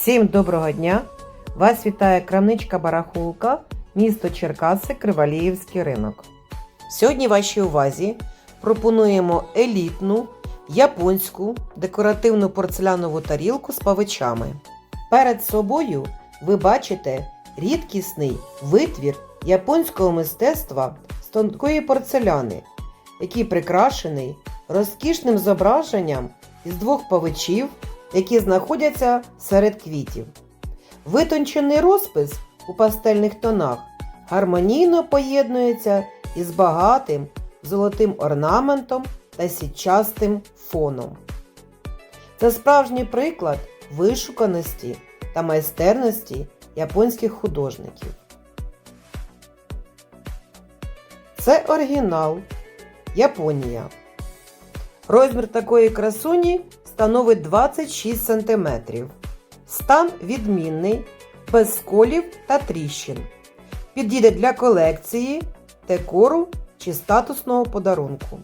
Всім доброго дня! Вас вітає крамничка Барахулка, місто Черкаси, Криваліївський ринок. Сьогодні вашій увазі пропонуємо елітну японську декоративну порцелянову тарілку з павичами. Перед собою ви бачите рідкісний витвір японського мистецтва з тонкої порцеляни, який прикрашений розкішним зображенням із двох павичів, які знаходяться серед квітів. Витончений розпис у пастельних тонах гармонійно поєднується із багатим золотим орнаментом та сітчастим фоном. Це справжній приклад вишуканості та майстерності японських художників. Це оригінал Японія. Розмір такої красуні становить 26 см. Стан відмінний, без сколів та тріщин. Підійде для колекції, декору чи статусного подарунку.